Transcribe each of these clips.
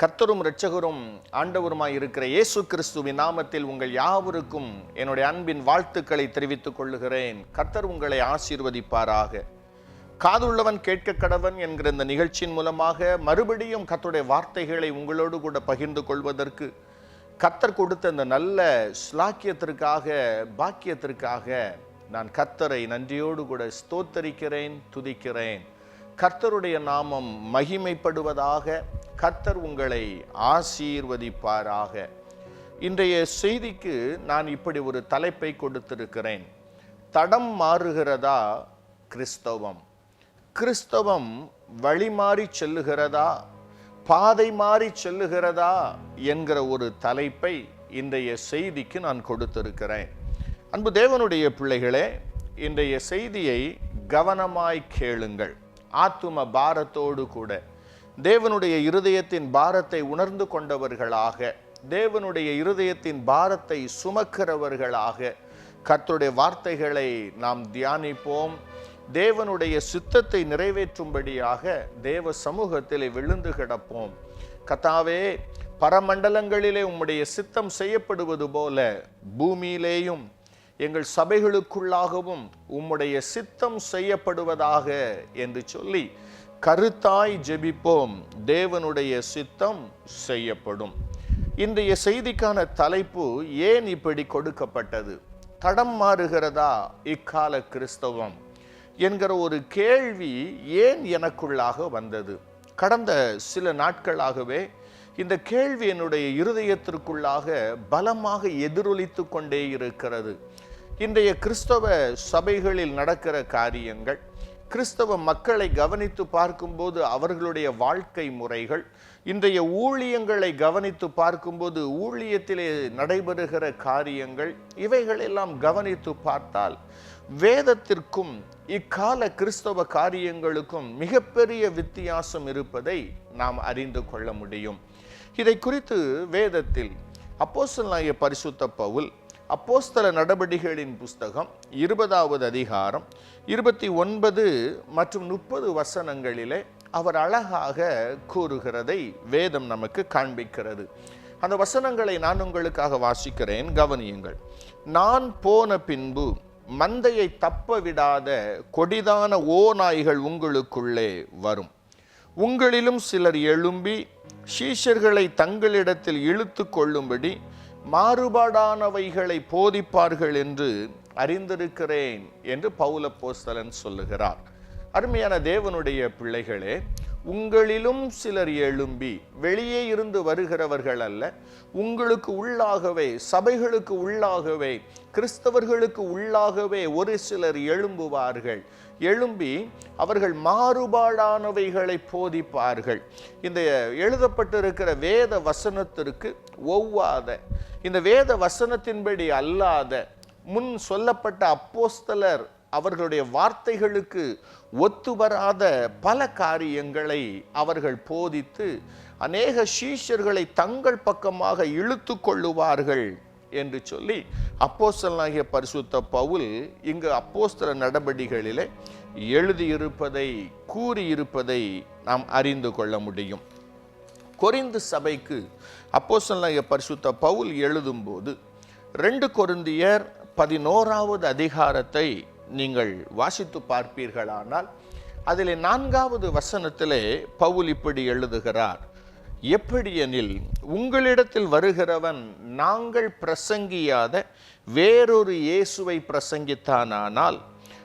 கர்த்தரும் இரட்சகரும் ஆண்டவருமாய் இருக்கிற இயேசு கிறிஸ்துவின் நாமத்தில் உங்கள் யாவருக்கும் என்னுடைய அன்பின் வாழ்த்துக்களை தெரிவித்துக் கொள்ளுகிறேன். கர்த்தர் உங்களை ஆசீர்வதிப்பாராக. காதுள்ளவன் கேட்க கடவன் என்கிற இந்த நிகழ்ச்சியின் மூலமாக மறுபடியும் கர்த்தருடைய வார்த்தைகளை உங்களோடு கூட பகிர்ந்து கொள்வதற்கு கர்த்தர் கொடுத்த இந்த நல்ல ஸ்லாக்கியத்திற்காக பாக்கியத்திற்காக நான் கர்த்தரை நன்றியோடு கூட ஸ்தோத்தரிக்கிறேன் துதிக்கிறேன். கர்த்தருடைய நாமம் மகிமைப்படுவதாக கர்த்தர் உங்களை ஆசீர்வதிப்பாராக. இன்றைய செய்திக்கு நான் இப்படி ஒரு தலைப்பை கொடுத்திருக்கிறேன். தடம் மாறுகிறதா கிறிஸ்தவம்? கிறிஸ்தவம் வழி மாறி செல்லுகிறதா? பாதை மாறி செல்லுகிறதா? என்கிற ஒரு தலைப்பை இன்றைய செய்திக்கு நான் கொடுத்திருக்கிறேன். அன்பு தேவனுடைய பிள்ளைகளே இன்றைய செய்தியை கவனமாய் கேளுங்கள். ஆத்தும பாரத்தோடு கூட. தேவனுடைய இருதயத்தின் பாரத்தை உணர்ந்து கொண்டவர்களாக தேவனுடைய இருதயத்தின் பாரத்தை சுமக்கிறவர்களாக கர்த்தருடைய வார்த்தைகளை நாம் தியானிப்போம். தேவனுடைய சித்தத்தை நிறைவேற்றும்படியாக தேவ சமூகத்தில் விழுந்து கிடப்போம். கத்தாவே பரமண்டலங்களிலே உம்முடைய சித்தம் செய்யப்படுவது போல பூமியிலேயும் எங்கள் சபைகளுக்குள்ளாகவும் உம்முடைய சித்தம் செய்யப்படுவதாக என்று சொல்லி கருத்தாய் ஜெபிப்போம். தேவனுடைய சித்தம் செய்யப்படும். இன்றைய செய்திக்கான தலைப்பு ஏன் இப்படி கொடுக்கப்பட்டது? தடம் மாறுகிறதா? இக்கால கிறிஸ்தவம் என்கிற ஒரு கேள்வி ஏன் எனக்குள்ளாக வந்தது? கடந்த சில நாட்களாகவே இந்த கேள்வி என்னுடைய இருதயத்திற்குள்ளாக பலமாக எதிரொலித்து கொண்டே இருக்கிறது. இன்றைய கிறிஸ்தவ சபைகளில் நடக்கிற காரியங்கள் கிறிஸ்தவ மக்களை கவனித்து பார்க்கும்போது அவர்களுடைய வாழ்க்கை முறைகள் இன்றைய ஊழியங்களை கவனித்து பார்க்கும்போது ஊழியத்திலே நடைபெறுகிற காரியங்கள் இவைகளெல்லாம் கவனித்து பார்த்தால் வேதத்திற்கும் இக்கால கிறிஸ்தவ காரியங்களுக்கும் மிகப்பெரிய வித்தியாசம் இருப்பதை நாம் அறிந்து கொள்ள முடியும். இதை குறித்து வேதத்தில் அப்போஸ்தலனாகிய பரிசுத்த பவுல் அப்போஸ்தல நடபடிகளின் புஸ்தகம் இருபதாவது அதிகாரம் இருபத்தி ஒன்பது மற்றும் முப்பது வசனங்களிலே அவர் அழகாக கூறுகிறதை வேதம் நமக்கு காண்பிக்கிறது. அந்த வசனங்களை நான் உங்களுக்காக வாசிக்கிறேன் கவனியுங்கள். நான் போன பின்பு மந்தையை தப்ப விடாத கொடிதான ஓநாய்கள் உங்களுக்குள்ளே வரும். உங்களிலும் சிலர் எழும்பி சீஷர்களை தங்களிடத்தில் இழுத்து கொள்ளும்படி மாறுபாடானவைகளை போதிப்பார்கள் என்று அறிந்திருக்கிறேன் என்று பௌலப்போஸ்தலன் சொல்லுகிறார். அருமையான தேவனுடைய பிள்ளைகளே உங்களிலும் சிலர் எழும்பி வெளியே இருந்து வருகிறவர்கள் அல்ல. உங்களுக்கு உள்ளாகவே சபைகளுக்கு உள்ளாகவே கிறிஸ்தவர்களுக்கு உள்ளாகவே ஒரு சிலர் எழும்புவார்கள். எழும்பி அவர்கள் மாறுபாடானவைகளை போதிப்பார்கள். இந்த எழுதப்பட்டிருக்கிற வேத வசனத்திற்கு ஒவ்வாத இந்த வேத வசனத்தின்படி அல்லாத முன் சொல்லப்பட்ட அப்போஸ்தலர் அவர்களுடைய வார்த்தைகளுக்கு ஒத்து வராத பல காரியங்களை அவர்கள் போதித்து அநேக சீஷர்களை தங்கள் பக்கமாக இழுத்து கொள்ளுவார்கள் என்று சொல்லி அப்போஸ்தலனாகிய பரிசுத்த பவுல் இங்கு அப்போஸ்தல நடவடிக்கைகளிலே எழுதியிருப்பதை கூறியிருப்பதை நாம் அறிந்து கொள்ள முடியும். கொரிந்து சபைக்கு அப்போஸ்தலனாகிய பரிசுத்த பவுல் எழுதும்போது ரெண்டு கொருந்தியர் பதினோராவது அதிகாரத்தை நீங்கள் வாசித்து பார்ப்பீர்களானால் அதில் நான்காவது வசனத்திலே பவுல் இப்படி எழுதுகிறார் எப்படியெனில் உங்களிடத்தில் வருகிறவன் நாங்கள் பிரசங்கியாத வேறொரு இயேசுவை பிரசங்கித்தானானால்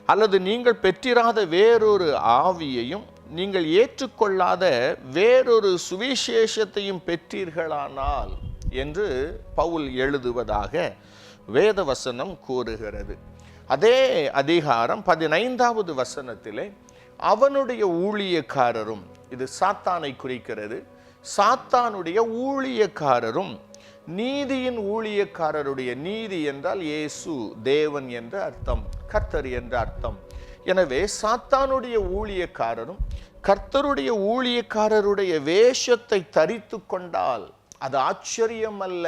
அல்லது நீங்கள் பெற்றிராத வேறொரு ஆவியையும் நீங்கள் ஏற்றுக்கொள்ளாத வேறொரு சுவிசேஷத்தையும் பெற்றீர்களானால் என்று பவுல் எழுதுவதாக வேதவசனம் கூறுகிறது. அதே அதிகாரம் பதினைந்தாவது வசனத்திலே அவனுடைய ஊழியக்காரரும் இது சாத்தானை குறிக்கிறது சாத்தானுடைய ஊழியக்காரரும் நீதியின் ஊழியக்காரருடைய நீதி என்றால் இயேசு தேவன் என்ற அர்த்தம் கர்த்தர் என்ற அர்த்தம். எனவே சாத்தானுடைய ஊழியக்காரரும் கர்த்தருடைய ஊழியக்காரருடைய வேஷத்தை தரித்து கொண்டால் அது ஆச்சரியம் அல்ல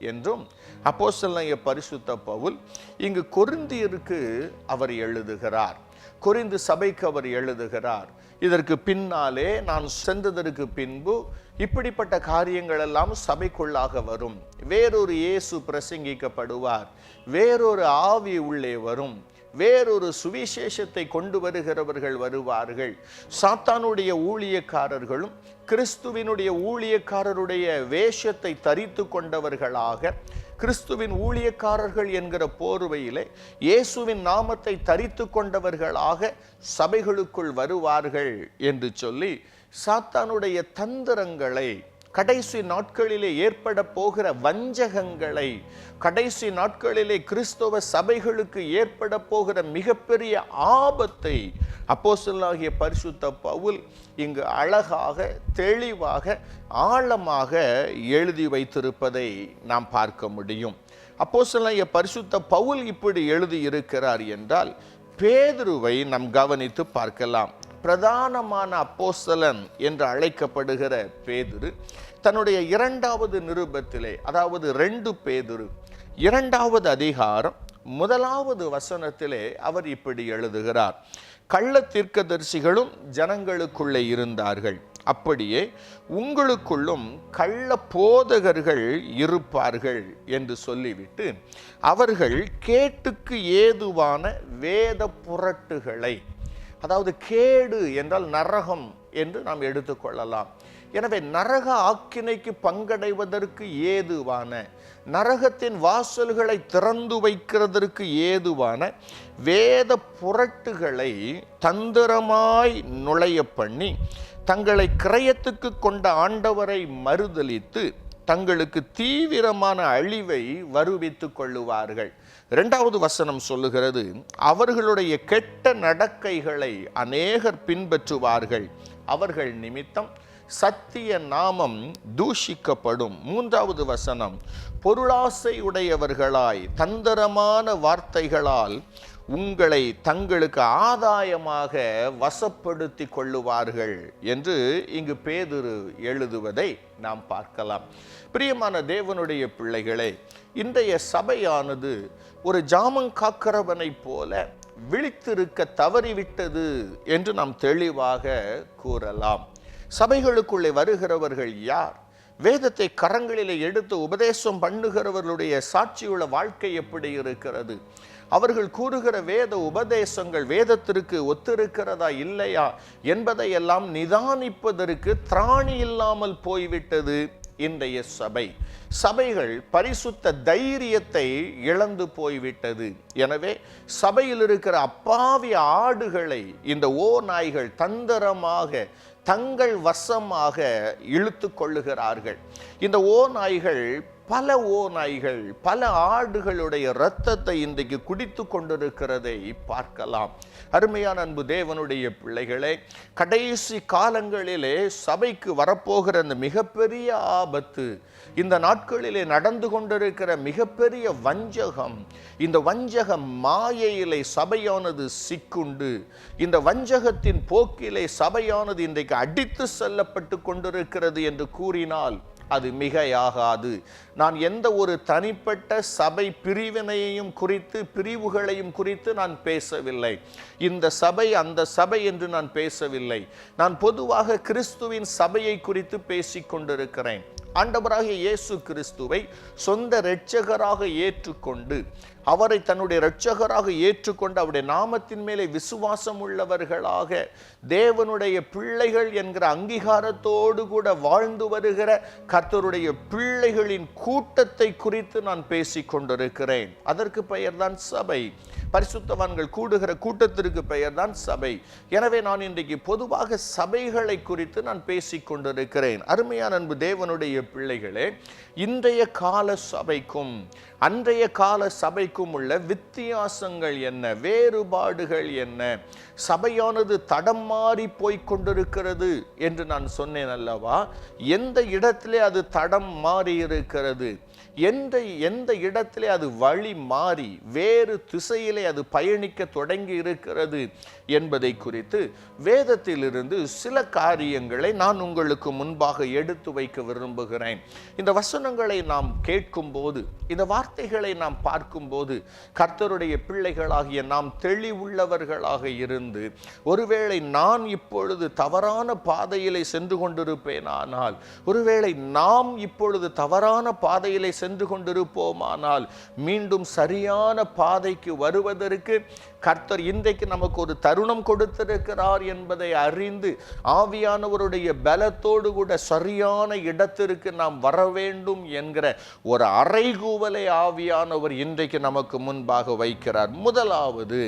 என்றும் அப்போசல்லைய பரிசுத்த பவுல் இங்கு கொருந்தியருக்கு அவர் எழுதுகிறார். குறைந்து சபைக்கு அவர் எழுதுகிறார். இதற்கு பின்னாலே நான் சென்றதற்கு பின்பு இப்படிப்பட்ட காரியங்கள் எல்லாம் சபைக்குள்ளாக வரும். வேறொரு இயேசு பிரசங்கிக்கப்படுவார். வேறொரு ஆவி உள்ளே வரும். வேறொரு சுவிசேஷத்தை கொண்டு வருகிறவர்கள் வருவார்கள். சாத்தானுடைய ஊழியக்காரர்களும் கிறிஸ்துவினுடைய ஊழியக்காரருடைய வேஷத்தை தரித்து கொண்டவர்களாக கிறிஸ்துவின் ஊழியக்காரர்கள் என்கிற போர்வையிலே இயேசுவின் நாமத்தை தரித்து கொண்டவர்களாக சபைகளுக்குள் வருவார்கள் என்று சொல்லி சாத்தானுடைய தந்திரங்களை கடைசி நாட்களிலே ஏற்பட போகிற வஞ்சகங்களை கடைசி நாட்களிலே கிறிஸ்தவ சபைகளுக்கு ஏற்பட போகிற மிகப்பெரிய ஆபத்தை அப்போஸ்தலனாகிய பரிசுத்த பவுல் இங்கு அழகாக தெளிவாக ஆழமாக எழுதி வைத்திருப்பதை நாம் பார்க்க முடியும். அப்போசலாகிய பரிசுத்த பவுல் இப்படி எழுதி இருக்கிறார் என்றால் பேதுருவை நாம் கவனித்து பார்க்கலாம். பிரதானமான அப்போஸ்தலன் என்று அழைக்கப்படுகிற பேதுரு தன்னுடைய இரண்டாவது நிருபத்திலே அதாவது ரெண்டு பேதுரு இரண்டாவது அதிகாரம் முதலாவது வசனத்திலே அவர் இப்படி எழுதுகிறார். கள்ள தீர்க்கதரிசிகளும் ஜனங்களுக்குள்ளே இருந்தார்கள். அப்படியே உங்களுக்குள்ளும் கள்ள போதகர்கள் இருப்பார்கள் என்று சொல்லிவிட்டு அவர்கள் கேட்டுக்கு ஏதுவான வேத புரட்டுகளை அதாவது கேடு என்றால் நரகம் என்று நாம் எடுத்துக்கொள்ளலாம் எனவே நரக ஆக்கினைக்கு பங்கடைவதற்கு ஏதுவான நரகத்தின் வாசல்களை திறந்து வைக்கிறதற்கு ஏதுவான வேத புரட்டுகளை தந்திரமாய் நுழைய பண்ணி தங்களை கிரயத்துக்கு கொண்ட ஆண்டவரை மறுதலித்து தங்களுக்கு தீவிரமான அழிவை வருவித்துக் கொள்ளுவார்கள். இரண்டாவது வசனம் சொல்லுகிறது அவர்களுடைய கெட்ட நடக்கைகளை அநேகர் பின்பற்றுவார்கள். அவர்கள் நிமித்தம் சத்திய நாமம் தூஷிக்கப்படும். மூன்றாவது வசனம் பொருளாசை உடையவர்களாய் தந்திரமான வார்த்தைகளால் உங்களை தங்களுக்கு ஆதாயமாக வசப்படுத்தி கொள்ளுவார்கள் என்று இங்கு பேதுரு எழுதுவதை நாம் பார்க்கலாம். பிரியமான தேவனுடைய பிள்ளைகளே இன்றைய சபையானது ஒரு ஜாமம் காக்கிறவனைப் போல விழித்திருக்க தவறிவிட்டது என்று நாம் தெளிவாக கூறலாம். சபைகளுக்குள்ளே வருகிறவர்கள் யார்? வேதத்தை கரங்களிலே எடுத்து உபதேசம் பண்ணுகிறவர்களுடைய சாட்சியுள்ள வாழ்க்கை எப்படி இருக்கிறது? அவர்கள் கூறுகிற வேத உபதேசங்கள் வேதத்திற்கு ஒத்திருக்கிறதா இல்லையா? என்பதை எல்லாம் நிதானிப்பதற்கு திராணி இல்லாமல் போய்விட்டது இன்றைய சபை. சபைகள் பரிசுத்த தைரியத்தை இழந்து போய்விட்டது. எனவே சபையில் இருக்கிற அப்பாவி ஆடுகளை இந்த ஓ நாய்கள் தந்திரமாக தங்கள் வசமாக இழுத்து கொள்ளுகிறார்கள். இந்த ஓ நாய்கள் பல ஓ நாய்கள் பல ஆடுகளுடைய இரத்தத்தை இன்றைக்கு குடித்து கொண்டிருக்கிறதை பார்க்கலாம். அருமையான அன்பு தேவனுடைய பிள்ளைகளே கடைசி காலங்களிலே சபைக்கு வரப்போகிற அந்த மிகப்பெரிய ஆபத்து இந்த நாட்களிலே நடந்து கொண்டிருக்கிற மிகப்பெரிய வஞ்சகம் இந்த வஞ்சக மாயையிலே சபையானது சிக்குண்டு இந்த வஞ்சகத்தின் போக்கிலே சபையானது இன்றைக்கு அடித்து செல்லப்பட்டு கொண்டிருக்கிறது என்று கூறினால் அது மிகையாகாது. நான் எந்த ஒரு தனிப்பட்ட சபை பிரிவினையையும் குறித்து பிரிவுகளையும் குறித்து நான் பேசவில்லை. இந்த சபை அந்த சபை என்று நான் பேசவில்லை. நான் பொதுவாக கிறிஸ்துவின் சபையை குறித்து பேசிக்கொண்டிருக்கிறேன் ஆண்டவராகிய இயேசு கிறிஸ்துவை சொந்த இரட்சகராக ஏற்றுக்கொண்டு அவரை தன்னுடைய இரட்சகராக ஏற்றுக்கொண்டு அவருடைய நாமத்தின் மேலே விசுவாசம் உள்ளவர்களாக தேவனுடைய பிள்ளைகள் என்கிற அங்கீகாரத்தோடு கூட வாழ்ந்து வருகிற கர்த்தருடைய பிள்ளைகளின் கூட்டத்தை குறித்து நான் பேசி கொண்டிருக்கிறேன். அதற்கு பெயர்தான் சபை. பரிசுத்தவான்கள் கூடுகிற கூட்டத்திற்கு பெயர்தான் சபை. எனவே நான் இன்றைக்கு பொதுவாக சபைகளை குறித்து நான் பேசிக்கொண்டிருக்கிறேன் அருமையான அன்பு தேவனுடைய பிள்ளைகளே இன்றைய கால சபைக்கும் அன்றைய கால சபைக்கும் உள்ள வித்தியாசங்கள் என்ன? வேறுபாடுகள் என்ன? சபையானது தடம் மாறி போய்க் கொண்டிருக்கிறது என்று நான் சொன்னேன் அல்லவா? எந்த இடத்திலே அது தடம் மாறி இருக்கிறது? எந்த எந்த இடத்திலே அது வழி மாறி வேறு திசையிலே அது பயணிக்க தொடங்கி இருக்கிறது? என்பதை குறித்து வேதத்திலிருந்து சில காரியங்களை நான் உங்களுக்கு முன்பாக எடுத்து வைக்க விரும்புகிறேன். இந்த வசனங்களை நாம் கேட்கும்போது இந்த வார்த்தைகளை நாம் பார்க்கும்போது கர்த்தருடைய பிள்ளைகளாகிய நாம் தெளிவுள்ளவர்களாக இருந்து ஒருவேளை நான் இப்பொழுது தவறான பாதையிலே சென்று கொண்டிருப்பேனானால் ஒருவேளை நாம் இப்பொழுது தவறான பாதையிலே சென்று கொண்டிருப்போமானால் மீண்டும் சரியான பாதைக்கு வருவதற்கு கர்த்தர் இன்றைக்கு நமக்கு ஒரு தருணம் கொடுத்திருக்கிறார் என்பதை அறிந்து ஆவியானவருடைய பலத்தோடு கூட சரியான இடத்திற்கு நாம் வர வேண்டும் என்கிற ஒரு அறைகூவலை ஆவியானவர் இன்றைக்கு நமக்கு முன்பாக வைக்கிறார். முதலாவது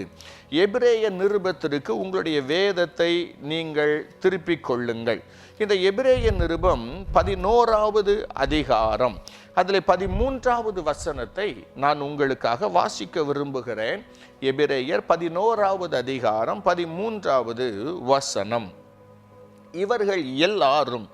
எபிரேய நிருபத்திற்கு உங்களுடைய வேதத்தை நீங்கள் திருப்பிக் கொள்ளுங்கள். இந்த எபிரேய நிருபம் பதினோராவது அதிகாரம் அதில் பதிமூன்றாவது வசனத்தை நான் உங்களுக்காக வாசிக்க விரும்புகிறேன். எபிரேயர் பதினோராவது அதிகாரம் பதிமூன்றாவது வசனம். இவர்கள் எல்லாரும்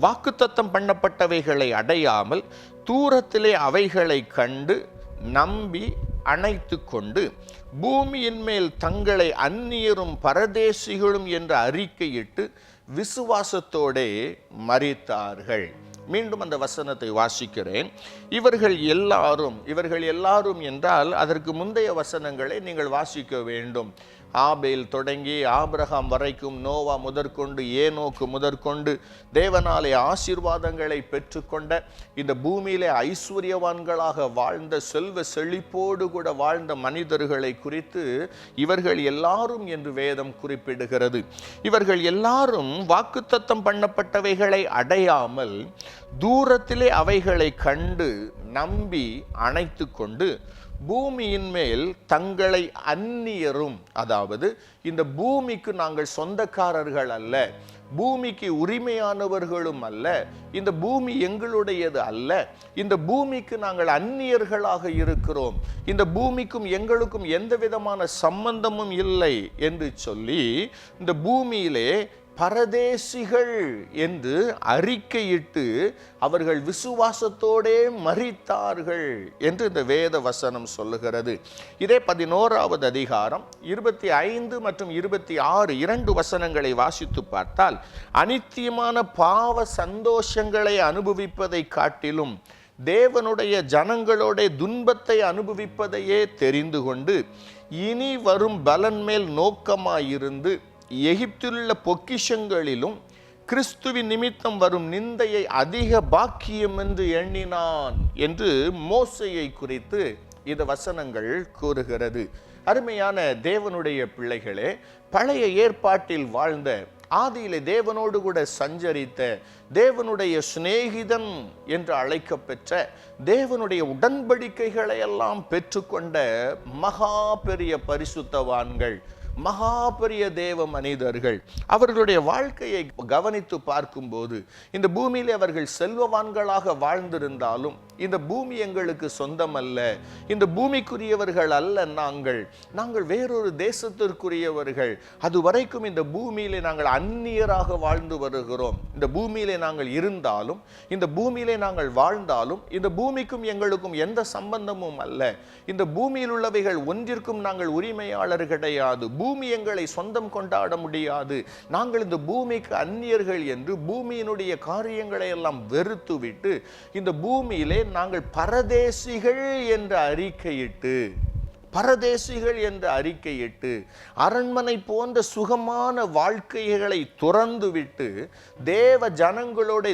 வாக்குத்தத்தம் பண்ணப்பட்டவைகளை அடையாமல் தூரத்திலே அவைகளை கண்டு நம்பி அணைத்து கொண்டு பூமியின் மேல் தங்களை அந்நியரும் பரதேசிகளும் என்று அறிக்கையிட்டு விசுவாசத்தோடே மறித்தார்கள் மீண்டும் அந்த வசனத்தை வாசிக்கிறேன். இவர்கள் எல்லாரும் இவர்கள் எல்லாரும் என்றால் அதற்கு முந்தைய வசனங்களை நீங்கள் வாசிக்க வேண்டும். ஆபேல் தொடங்கி ஆபிரகாம் வரைக்கும் நோவா முதற்கொண்டு ஏனோக்கு முதற்கொண்டு தேவனாலே ஆசீர்வாதங்களை பெற்றுக்கொண்ட இந்த பூமியிலே ஐஸ்வர்யவான்களாக வாழ்ந்த செல்வ செழிப்போடு கூட வாழ்ந்த மனிதர்களை குறித்து இவர்கள் எல்லாரும் என்று வேதம் குறிப்பிடுகிறது. இவர்கள் எல்லாரும் வாக்குத்தத்தம் பண்ணப்பட்டவைகளை அடையாமல் தூரத்திலே அவைகளை கண்டு நம்பி அணைத்து கொண்டு பூமியின் மேல் தங்களை அந்நியரும் அதாவது இந்த பூமிக்கு நாங்கள் சொந்தக்காரர்கள் அல்ல பூமிக்கு உரிமையானவர்களும் அல்ல இந்த பூமி எங்களுடையது அல்ல இந்த பூமிக்கு நாங்கள் அந்நியர்களாக இருக்கிறோம் இந்த பூமிக்கும் எங்களுக்கும் எந்த விதமான சம்பந்தமும் இல்லை என்று சொல்லி இந்த பூமியிலே பரதேசிகள் என்று அறிக்கையிட்டு அவர்கள் விசுவாசத்தோடே மறித்தார்கள் என்று இந்த வேத வசனம் சொல்லுகிறது. இதே பதினோராவது அதிகாரம் இருபத்தி ஐந்து மற்றும் இருபத்தி ஆறு இரண்டு வசனங்களை வாசித்து பார்த்தால் அனித்தியமான பாவ சந்தோஷங்களை அனுபவிப்பதை காட்டிலும் தேவனுடைய ஜனங்களோட துன்பத்தை அனுபவிப்பதையே தெரிந்து கொண்டு இனி வரும் பலன் மேல் நோக்கமாயிருந்து எகிப்திலுள்ள பொக்கிஷங்களிலும் கிறிஸ்துவின் நிமித்தம் வரும் நிந்தையை அதிக பாக்கியம் என்று எண்ணினான் என்று மோசையை குறித்து இந்த வசனங்கள் கூறுகிறது. அருமையான தேவனுடைய பிள்ளைகளே பழைய ஏற்பாட்டில் வாழ்ந்த ஆதியிலே தேவனோடு கூட சஞ்சரித்த தேவனுடைய சிநேகிதன் என்று அழைக்கப்பெற்ற தேவனுடைய உடன்படிக்கைகளை எல்லாம் பெற்றுக்கொண்ட மகா பெரிய பரிசுத்தவான்கள். மகா பெரிய தேவ மனிதர்கள். அவர்களுடைய வாழ்க்கையை கவனித்து பார்க்கும்போது இந்த பூமியிலே அவர்கள் செல்வவான்களாக வாழ்ந்திருந்தாலும் இந்த பூமி எங்களுக்கு சொந்தம் அல்ல இந்த பூமிக்குரியவர்கள் அல்ல நாங்கள். நாங்கள் வேறொரு தேசத்திற்குரியவர்கள். அது வரைக்கும் இந்த பூமியிலே நாங்கள் அந்நியராக வாழ்ந்து வருகிறோம். இந்த பூமியிலே நாங்கள் இருந்தாலும் இந்த பூமியிலே நாங்கள் வாழ்ந்தாலும் இந்த பூமிக்கும் எங்களுக்கும் எந்த சம்பந்தமும் அல்ல. இந்த பூமியில் உள்ளவைகள் ஒன்றிற்கும் நாங்கள் உரிமையாளர் கிடையாது. பூமி எங்களை சொந்தம் கொண்டாட முடியாது. நாங்கள் இந்த பூமிக்கு அந்நியர்கள் என்று பூமியினுடைய காரியங்களை எல்லாம் வெறுத்து விட்டு இந்த பூமியிலே நாங்கள் பரதேசிகள் என்று அறிக்கையிட்டு பரதேசிகள் என்று அறிக்கையிட்டு அரண்மனை போன்ற சுகமான வாழ்க்கைகளை துறந்துவிட்டு தேவ ஜனங்களோட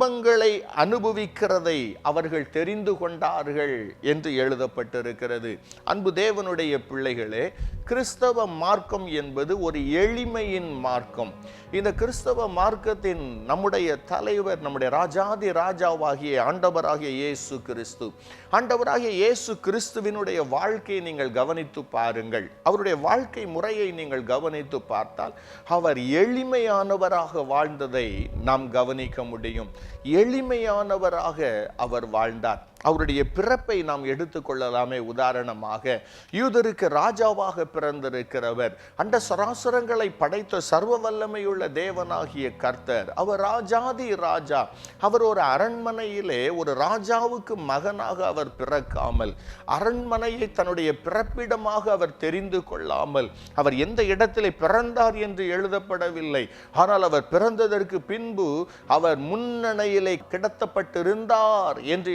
துன்பங்களை அனுபவிக்கிறதை அவர்கள் தெரிந்து கொண்டார்கள் என்று எழுதப்பட்டிருக்கிறது. அன்பு தேவனுடைய பிள்ளைகளே கிறிஸ்தவ மார்க்கம் என்பது ஒரு எளிமையின் மார்க்கம். இந்த கிறிஸ்தவ மார்க்கத்தின் நம்முடைய தலைவர் நம்முடைய ராஜாதி ராஜாவாகிய ஆண்டவராகிய இயேசு கிறிஸ்து. ஆண்டவராகிய இயேசு கிறிஸ்துவினுடைய வாழ்க்கையை நீங்கள் கவனித்து பாருங்கள். அவருடைய வாழ்க்கை முறையை நீங்கள் கவனித்து பார்த்தால் அவர் எளிமையானவராக வாழ்ந்ததை நாம் கவனிக்க முடியும். எளிமையானவராக அவர் வாழ்ந்தார். அவருடைய பிறப்பை நாம் எடுத்துக்கொள்ளலாமே உதாரணமாக யூதருக்கு ராஜாவாக பிறந்திருக்கிறவர் அந்த சராசரங்களை படைத்த சர்வ வல்லமையுள்ள தேவனாகிய கர்த்தர். அவர் ராஜாதி ராஜா. அவர் ஒரு அரண்மனையிலே ஒரு ராஜாவுக்கு மகனாக அவர் பிறக்காமல் அரண்மனையை தன்னுடைய பிறப்பிடமாக அவர் தெரிந்து கொள்ளாமல் அவர் எந்த இடத்திலே பிறந்தார் என்று எழுதப்படவில்லை. ஆனால் அவர் பிறந்ததற்கு பின்பு அவர் முன்னணையிலே கிடத்தப்பட்டிருந்தார் என்று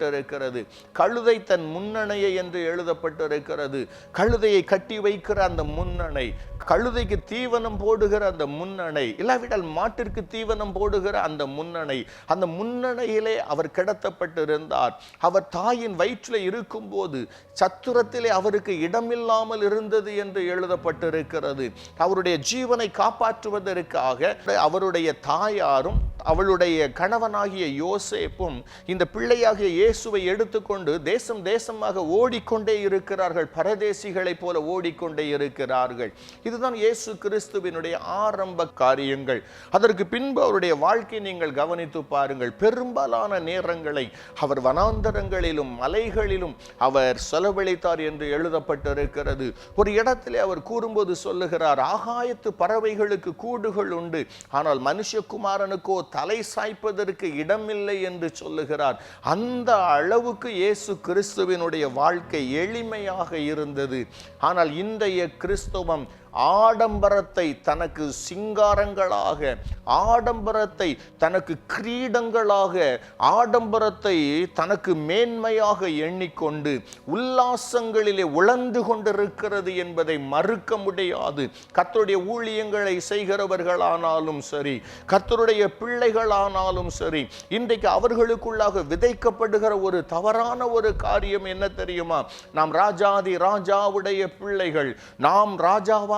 எழுதப்பட்டிருக்கிறது கழுதை தன் முன்னணையை என்று எழுதப்பட்டிருக்கிறது. கழுதையை கட்டி வைக்கிற அந்த முன்னணை கழுதைக்கு தீவனம் போடுகிற அந்த முன்னணை இல்லாவிட்டால் மாட்டிற்கு தீவனம் போடுகிற அந்த முன்னணை அந்த முன்னணையிலே அவர் கிடத்தப்பட்டிருந்தார். அவர் தாயின் வயிற்றில் இருக்கும்போது சத்துரத்திலே அவருக்கு இடமில்லாமல் இருந்தது என்று எழுதப்பட்டிருக்கிறது. அவருடைய ஜீவனை காப்பாற்றுவதற்காக அவருடைய தாயாரும் அவளுடைய கணவனாகிய யோசேப்பும் இந்த பிள்ளையாகிய இயேசுவை எடுத்துக்கொண்டு தேசம் தேசமாக ஓடிக்கொண்டே இருக்கிறார்கள். பரதேசிகளைப் போல ஓடிக்கொண்டே இருக்கிறார்கள். இதுதான் இயேசு கிறிஸ்துவினுடைய ஆரம்ப காரியங்கள். அதற்கு பின்பு அவருடைய வாழ்க்கை நீங்கள் கவனித்து பாருங்கள். பெரும்பாலான நேரங்களை அவர் வனாந்தரங்களிலும் மலைகளிலும் அவர் செலவழித்தார் என்று எழுதப்பட்டிருக்கிறது. ஒரு இடத்திலே அவர் கூறும்போது சொல்லுகிறார் ஆகாயத்து பறவைகளுக்கு கூடுகள் உண்டு. ஆனால் மனுஷகுமாரனுக்கோ தலை சாய்ப்பதற்கு இடமில்லை என்று சொல்லுகிறார். அந்த அளவுக்கு இயேசு கிறிஸ்துவினுடைய வாழ்க்கை எளிமையாக இருந்தது. ஆனால் இன்றைய கிறிஸ்தவம் ஆடம்பரத்தை தனக்கு சிங்காரங்களாக ஆடம்பரத்தை தனக்கு கிரீடங்களாக ஆடம்பரத்தை தனக்கு மேன்மையாக எண்ணிக்கொண்டு உல்லாசங்களிலே உழந்து கொண்டிருக்கிறது என்பதை மறுக்க முடியாது. கத்தருடைய ஊழியங்களை செய்கிறவர்களானாலும் சரி கத்தருடைய பிள்ளைகளானாலும் சரி இன்றைக்கு அவர்களுக்குள்ளாக விதைக்கப்படுகிற ஒரு தவறான ஒரு காரியம் என்ன தெரியுமா? நாம் ராஜாதி ராஜாவுடைய பிள்ளைகள் நாம்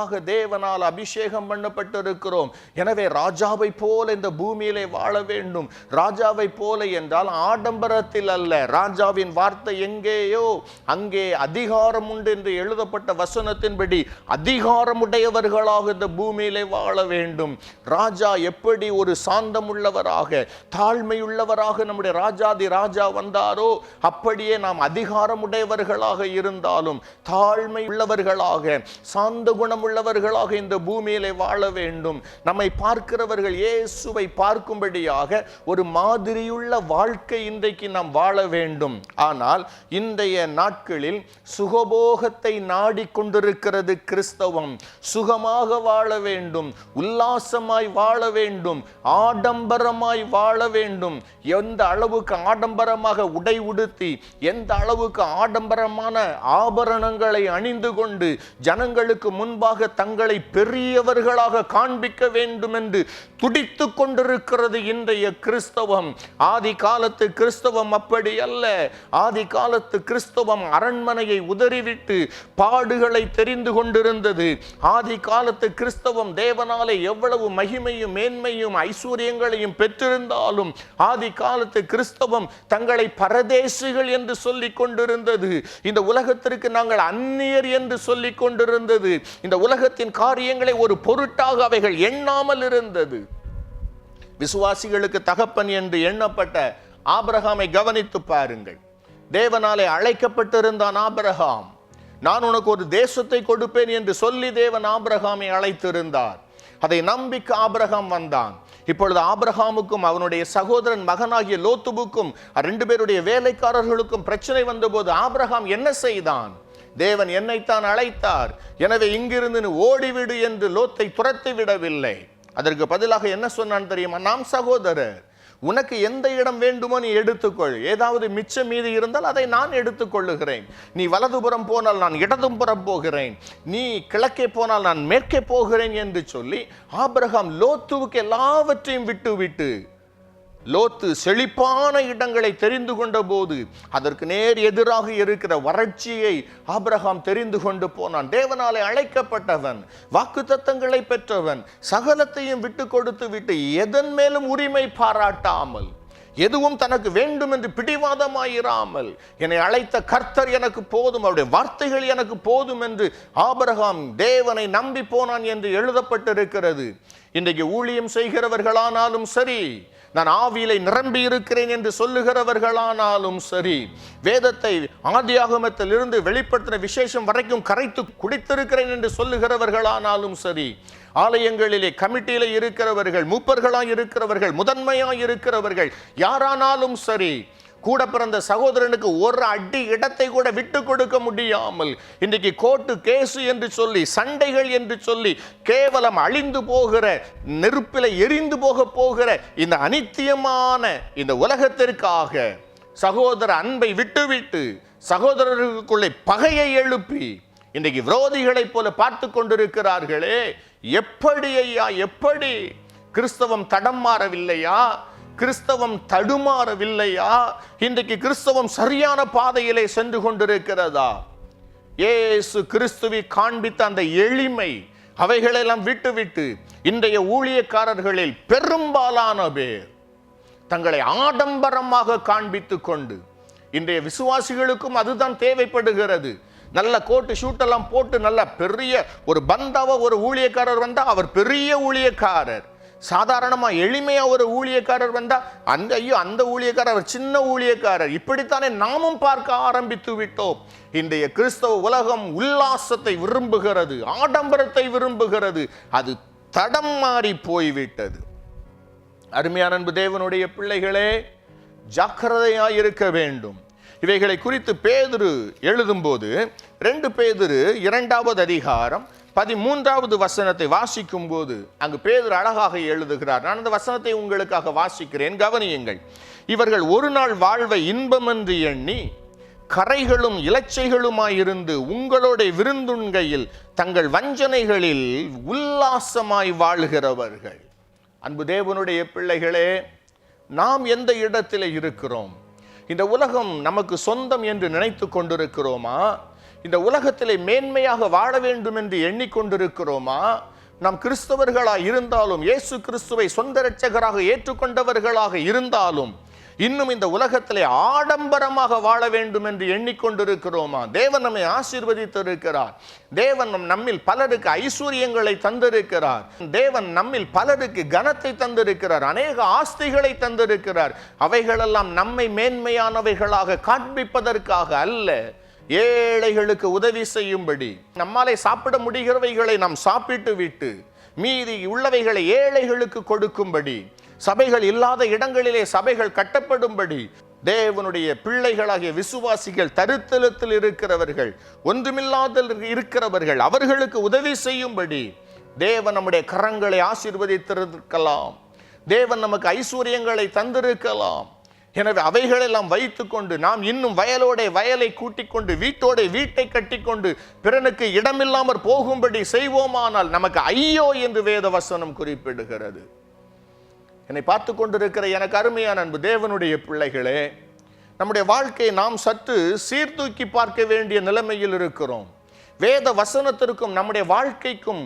ராஜாவாக தேவனால் அபிஷேகம் பண்ணப்பட்டிருக்கிறோம். எனவே ராஜாவை போல இந்த பூமியிலே வாழ வேண்டும். ராஜாவை போல என்றால் ஆடம்பரத்தில் அல்ல. ராஜாவின் வார்த்தை எங்கேயோ அங்கே அதிகாரம் உண்டு என்று எழுதப்பட்ட வசனத்தின்படி அதிகாரமுடையவர்களாக இந்த பூமியிலே வாழ வேண்டும். ராஜா எப்படி ஒரு சாந்தம் உள்ளவராக தாழ்மையுள்ளவராக நம்முடைய ராஜாதி ராஜா வந்தாரோ அப்படியே நாம் அதிகாரமுடையவர்களாக இருந்தாலும் தாழ்மை உள்ளவர்களாக சாந்த குணமுள்ள உள்ளவர்களாக இந்த பூமியிலே வாழ வேண்டும். நம்மை பார்க்கிறவர்கள் இயேசுவை பார்க்கும்படியாக ஒரு மாதிரியுள்ள வாழ்க்கை இன்றைக்கு நாம் வாழ வேண்டும். ஆனால் இன்றைய நாட்களில் சுகபோகத்தை நாடிக்கொண்டிருக்கிறது கிறிஸ்தவம். சுகமாக வாழ வேண்டும். உல்லாசமாய் வாழ வேண்டும். ஆடம்பரமாய் வாழ வேண்டும். எந்த அளவுக்கு ஆடம்பரமாக உடை உடுத்தி எந்த அளவுக்கு ஆடம்பரமான ஆபரணங்களை அணிந்து கொண்டு ஜனங்களுக்கு முன்பாக தங்களை பெரியவர்களாக காண்பிக்க வேண்டும் என்று துடித்து கொண்டிருக்கிறது இன்றைய கிறிஸ்தவம். ஆதி காலத்து கிறிஸ்தவம் அப்படி அல்ல. ஆதி காலத்து கிறிஸ்தவம் அரண்மனையை உதறிவிட்டு பாடுகளை தெரிந்து கொண்டிருந்தது. ஆதி காலத்து கிறிஸ்தவம் தேவனாலே எவ்வளவு மகிமையும் மேன்மையும் ஐஸ்வர்யங்களையும் பெற்றிருந்தாலும் ஆதி காலத்து கிறிஸ்தவம் தங்களை பரதேசிகள் என்று சொல்லிக் கொண்டிருந்தது. இந்த உலகத்திற்கு நாங்கள் அந்நியர் என்று சொல்லிக் கொண்டிருந்தது. இந்த உலக உலகத்தின் காரியங்களை ஒரு பொருட்டாக அவைகள் எண்ணாமல் இருந்தது. விசுவாசிகளுக்கு தகப்பன் என்று எண்ணப்பட்ட ஆபிரகாமை கவனித்து பாருங்கள். தேவனாலே அழைக்கப்பட்டிருந்தான் ஆபிரகாம். நான் உனக்கு ஒரு தேசத்தை கொடுப்பேன் என்று சொல்லி தேவன் ஆபிரகாமை அழைத்திருந்தார். அதை நம்பிக்க ஆபிரகாம் வந்தான். இப்பொழுது ஆபிரகாமுக்கும் அவனுடைய சகோதரன் மகனாகிய லோத்துவுக்கும் ரெண்டு பேருடைய வேலைக்காரர்களுக்கும் பிரச்சனை வந்தபோது ஆபிரகாம் என்ன செய்தான்? தேவன் என்னைத்தான் அழைத்தார். எனவே இங்கிருந்து ஓடிவிடு என்று லோத்தை துரத்தி விடவில்லை. அதற்கு பதிலாக என்ன சொன்னான் தெரியுமா? நாம் சகோதரர் உனக்கு எந்த இடம் வேண்டுமோ நீ எடுத்துக்கொள். ஏதாவது மிச்சம் மீது இருந்தால் அதை நான் எடுத்துக்கொள்ளுகிறேன். நீ வலதுபுறம் போனால் நான் இடதுபுறம் போகிறேன். நீ கிழக்கே போனால் நான் மேற்கே போகிறேன் என்று சொல்லி ஆபிரகாம் லோத்துவுக்கு எல்லாவற்றையும் விட்டு விட்டு லோத்து செழிப்பான இடங்களை தெரிந்து கொண்ட போது அதற்கு நேர் எதிராக இருக்கிற வறட்சியை ஆபிரகாம் தெரிந்து கொண்டு போனான். தேவனாலே அழைக்கப்பட்டவன் வாக்கு தத்தங்களை பெற்றவன் சகலத்தையும் விட்டு கொடுத்து விட்டு எதன் மேலும் உரிமை பாராட்டாமல் எதுவும் தனக்கு வேண்டும் என்று பிடிவாதமாயிராமல் என்னை அழைத்த கர்த்தர் எனக்கு போதும் அவருடைய வார்த்தைகள் எனக்கு போதும் என்று ஆபரகாம் தேவனை நம்பி போனான் என்று எழுதப்பட்டிருக்கிறது. இன்றைக்கு ஊழியம் செய்கிறவர்களானாலும் சரி நான் ஆவியிலை நிரம்பி இருக்கிறேன் என்று சொல்லுகிறவர்களானாலும் சரி வேதத்தை ஆதியாகமத்தில் இருந்து வெளிப்படுத்தின விசேஷம் வரைக்கும் கரைத்து குடித்திருக்கிறேன் என்று சொல்லுகிறவர்களானாலும் சரி ஆலயங்களிலே கமிட்டியில இருக்கிறவர்கள் மூப்பர்களாய் இருக்கிறவர்கள் முதன்மையாய் இருக்கிறவர்கள் யாரானாலும் சரி கூட பிறந்த சகோதரனுக்கு ஒரு அடி இடத்தை கூட விட்டு கொடுக்க முடியாமல் இன்றைக்கு கோர்ட்டு கேசு என்று சொல்லி சண்டைகள் என்று சொல்லி கேவலம் அழிந்து போகிற நெருப்பில் எரிந்து போக போகிற இந்த அனித்தியமான இந்த உலகத்திற்காக சகோதர அன்பை விட்டுவிட்டு சகோதரர்களுக்குள்ளே பகையை எழுப்பி இன்றைக்கு விரோதிகளைப் போல பார்த்து கொண்டிருக்கிறார்களே. எப்படி ஐயா எப்படி? கிறிஸ்தவம் தடம் மாறவில்லையா? கிறிஸ்தவம் தடுமாறவில்லையா? இன்றைக்கு கிறிஸ்தவம் சரியான பாதையிலே சென்று கொண்டிருக்கிறதா? ஏசு கிறிஸ்துவி காண்பித்த அந்த எளிமை அவைகளெல்லாம் விட்டுவிட்டு இன்றைய ஊழியக்காரர்களில் பெரும்பாலான பேர் தங்களை ஆடம்பரமாக காண்பித்து கொண்டு இன்றைய விசுவாசிகளுக்கும் அதுதான் தேவைப்படுகிறது. நல்ல கோட்டு ஷூட்டெல்லாம் போட்டு நல்ல பெரிய ஒரு பந்தாவ ஒரு ஊழியக்காரர் வந்தால் அவர் பெரிய ஊழியக்காரர். சாதாரணமாக எளிமையாக ஒரு ஊழியக்காரர் வந்தால் அந்த ஐயோ அந்த ஊழியக்காரர் சின்ன ஊழியக்காரர். இப்படித்தானே நாமும் பார்க்க ஆரம்பித்து விட்டோம். இன்றைய கிறிஸ்தவ உலகம் உல்லாசத்தை விரும்புகிறது ஆடம்பரத்தை விரும்புகிறது. அது தடம் மாறி போய்விட்டது. அருமையான அன்பு தேவனுடைய பிள்ளைகளே ஜாக்கிரதையாக இருக்க வேண்டும். இவைகளை குறித்து பேதுரு எழுதும்போது ரெண்டு பேதுரு இரண்டாவது அதிகாரம் பதிமூன்றாவது வசனத்தை வாசிக்கும் போது அங்கு பேதர் அழகாக எழுதுகிறார். நான் அந்த வசனத்தை உங்களுக்காக வாசிக்கிறேன். கவனியுங்கள். இவர்கள் ஒரு நாள் வாழ்வை இன்பமென்று எண்ணி கரைகளும் இலச்சைகளுமாயிருந்து உங்களோட விருந்துண்கையில் தங்கள் வஞ்சனைகளில் உல்லாசமாய் வாழ்கிறவர்கள். அன்பு தேவனுடைய பிள்ளைகளே நாம் எந்த இடத்தில் இருக்கிறோம்? இந்த உலகம் நமக்கு சொந்தம் என்று நினைத்து கொண்டிருக்கிறோமா? இந்த உலகத்திலே மேன்மையாக வாழ வேண்டும் என்று எண்ணிக்கொண்டிருக்கிறோமா? நாம் கிறிஸ்தவர்களாக இருந்தாலும் இயேசு கிறிஸ்துவை சொந்த இரட்சகராக ஏற்றுக்கொண்டவர்களாக இருந்தாலும் இன்னும் இந்த உலகத்திலே ஆடம்பரமாக வாழ வேண்டும் என்று எண்ணிக்கொண்டிருக்கிறோமா? தேவன் நம்மை ஆசீர்வதித்திருக்கிறார். தேவன் நம் நம்மில் பலருக்கு ஐஸ்வர்யங்களை தந்திருக்கிறார். தேவன் நம்மில் பலருக்கு கனத்தை தந்திருக்கிறார். அநேக ஆஸ்திகளை தந்திருக்கிறார். அவைகளெல்லாம் நம்மை மேன்மையானவைகளாக காண்பிப்பதற்காக அல்ல. ஏழைகளுக்கு உதவி செய்யும்படி. நம்மாலே சாப்பிட முடிகிறவைகளை நாம் சாப்பிட்டு விட்டு மீதி உள்ளவைகளை ஏழைகளுக்கு கொடுக்கும்படி சபைகள் இல்லாத இடங்களிலே சபைகள் கட்டப்படும்படி தேவனுடைய பிள்ளைகளாகிய விசுவாசிகள் தருத்தலத்தில் இருக்கிறவர்கள் ஒன்றுமில்லாதல் இருக்கிறவர்கள் அவர்களுக்கு உதவி செய்யும்படி தேவன் நம்முடைய கரங்களை ஆசீர்வதித்திருக்கலாம். தேவன் நமக்கு ஐஸ்வர்யங்களை தந்திருக்கலாம். எனவே அவைகளெல்லாம் வைத்துக்கொண்டு நாம் இன்னும் வயலோட வயலை கூட்டிக் கொண்டு வீட்டோட வீட்டை கட்டிக்கொண்டு பிறனுக்கு இடமில்லாமற் போகும்படி செய்வோமானால் நமக்கு ஐயோ என்று வேத வசனம் குறிப்பிடுகிறது. என்னை பார்த்து கொண்டிருக்கிற எனக்கு அருமையான அன்பு தேவனுடைய பிள்ளைகளே நம்முடைய வாழ்க்கையை நாம் சற்று சீர்தூக்கி பார்க்க வேண்டிய நிலைமையில் இருக்கிறோம். வேத வசனத்திற்கும் நம்முடைய வாழ்க்கைக்கும்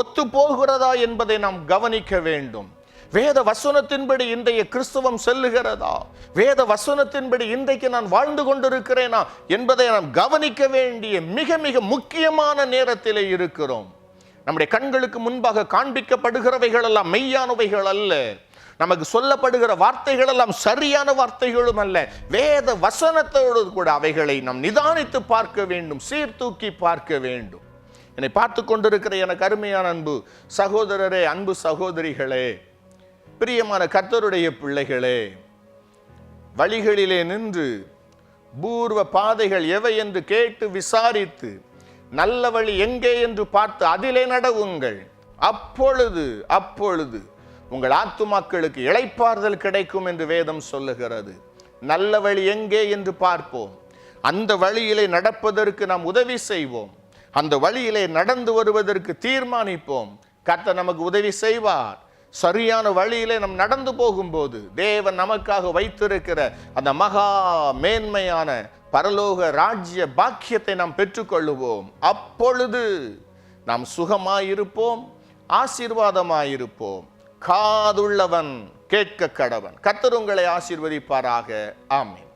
ஒத்து போகிறதா என்பதை நாம் கவனிக்க வேண்டும். வேத வசனத்தின்படி இன்றைய கிறிஸ்துவம் செல்லுகிறதா? வேத வசனத்தின்படி இன்றைக்கு நான் வாழ்ந்து கொண்டிருக்கிறேனா? என்பதை நாம் கவனிக்க வேண்டிய மிக மிக முக்கியமான நேரத்திலே இருக்கிறோம். நம்முடைய கண்களுக்கு முன்பாக காண்பிக்கப்படுகிறவைகள் எல்லாம் மெய்யானவைகள் அல்ல. நமக்கு சொல்லப்படுகிற வார்த்தைகள் எல்லாம் சரியான வார்த்தைகளும் அல்ல. வேத வசனத்தோடு கூட அவைகளை நாம் நிதானித்து பார்க்க வேண்டும் சீர்தூக்கி பார்க்க வேண்டும். என்னை பார்த்து கொண்டிருக்கிற எனக்கு அருமையான அன்பு சகோதரரே அன்பு சகோதரிகளே பிரியமான கர்த்தருடைய பிள்ளைகளே வழிகளிலே நின்று பூர்வ பாதைகள் எவை என்று கேட்டு விசாரித்து நல்ல வழி எங்கே என்று பார்த்து அதிலே நடவுங்கள். அப்பொழுது அப்பொழுது உங்கள் ஆத்துமாக்களுக்கு இளைப்பாறுதல் கிடைக்கும் என்று வேதம் சொல்லுகிறது. நல்ல வழி எங்கே என்று பார்ப்போம். அந்த வழியிலே நடப்பதற்கு நாம் உதவி செய்வோம். அந்த வழியிலே நடந்து வருவதற்கு தீர்மானிப்போம். கர்த்தர் நமக்கு உதவி செய்வார். சரியான வழியிலே நம் நடந்து போகும்போது தேவன் நமக்காக வைத்திருக்கிற அந்த மகா மேன்மையான பரலோக ராஜ்ய பாக்கியத்தை நாம் பெற்றுக்கொள்ளுவோம். அப்பொழுது நாம் சுகமாயிருப்போம் ஆசீர்வாதமாயிருப்போம். காதுள்ளவன் கேட்க கடவன் கத்தருங்களை உங்களை ஆசீர்வதிப்பாராக. ஆமென்.